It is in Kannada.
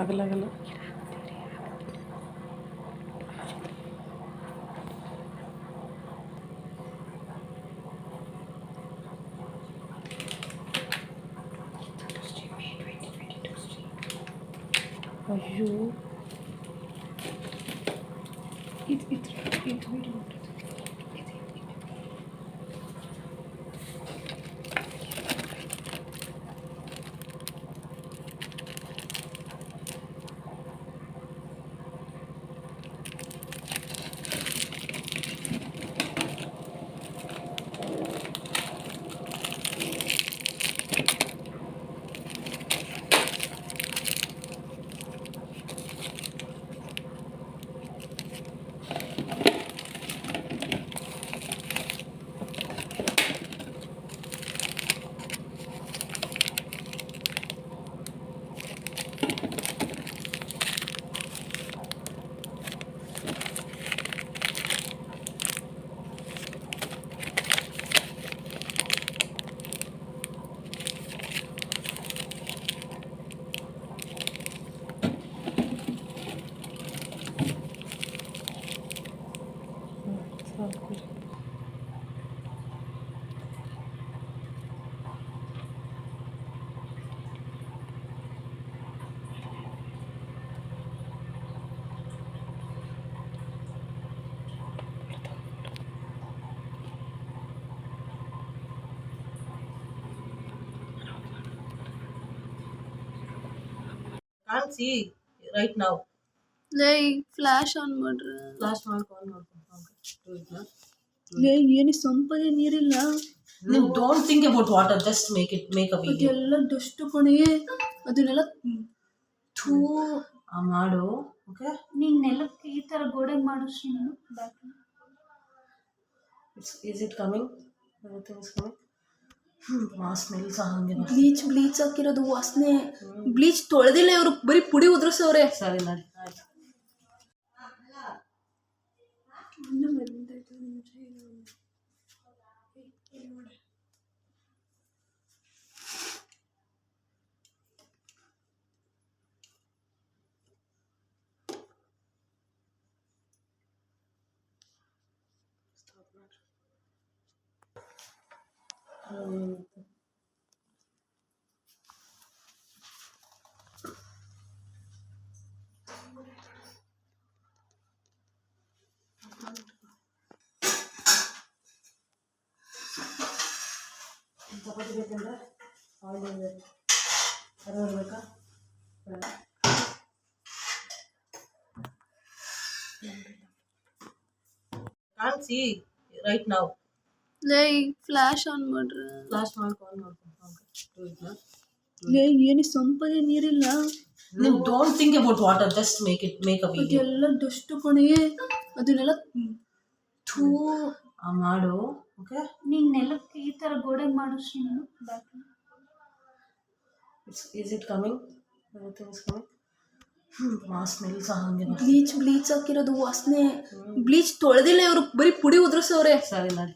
ಆಗಲ್ಲ ಆಗಲ್ಲ ಅಯ್ಯೋ ಇದು ಇದು ಇದು can't see right now. ಲೇ ಫ್ಲಾಶ್ ಆನ್ ಮಾಡ್ರಿ. ಫ್ಲಾಶ್ ಮಾಡ್ಕೊಂಡು now. ಲೇ ಏನು ಸಂಪದೆ ನೀರಿಲ್ಲ. Then don't think about water, just make it make a video. ಅದೆಲ್ಲ ಡಸ್ಟ್ ಕಣೆ ಅದನ್ನೆಲ್ಲ ಥೂ ಆ ಮಾಡು. ಓಕೆ ನೀನು ನೆಲಕ್ಕೆ ಈ ತರ ಗೋಡೆ ಶ್ರೀನು ನೀನು. It's is it coming things coming ಆ ಸ್ಮೆಲ್ ಸಹ ಹಂಗೆ ಬರ್ತದೆ. ಬ್ಲೀಚ್ ಬ್ಲೀಚ್ ಹಾಕಿರೋದು ವಾಸನೆ. ಬ್ಲೀಚ್ ತೊಳೆದಿಲ್ಲ ಇವರು. ಬರೀ ಪುಡಿ ಉದ್ರಸವ್ರೆ ಸರಿ ನಡಿ ಆಯ್ತು. ಚಪಾತಿ ಬೇಕಂದ್ರೆ ಆಯಿಲ್ ಬೇಕು ಕರಿಬೇವು ಬೇಕಾ ಬೇಡ can't see right now. ಲೇ ಫ್ಲಾಶ್ ಆನ್ ಮಾಡ್ರ. Flash do it now. ಲೇ ಏನು ಸಂಪದೆ ನೀರಿಲ್ಲ. ನೀವು don't think about water just make it make a video. ಅದೆಲ್ಲ ಡಸ್ಟ್ ಕಣೆ ಅದನ್ನೆಲ್ಲ ಥೂ. ಮಾಡು ಓಕೆ ನೀನ್ ನೆಲಕ್ಕೆ ಈ ತರ ಗೋಡೆ ಮಾಡು ನೀನು. It's is it coming things coming smell ಸಹ ಹಂಗೆ ಬ್ಲೀಚ್ ಬ್ಲೀಚ್ ಹಾಕಿರೋದು ವಾಸನೆ. ಬ್ಲೀಚ್ ತೊಳೆದಿಲ್ಲ ಇವರು. ಬರೀ ಪುಡಿ ಉದ್ರಸವ್ರೆ. ಸರಿ ನಡಿ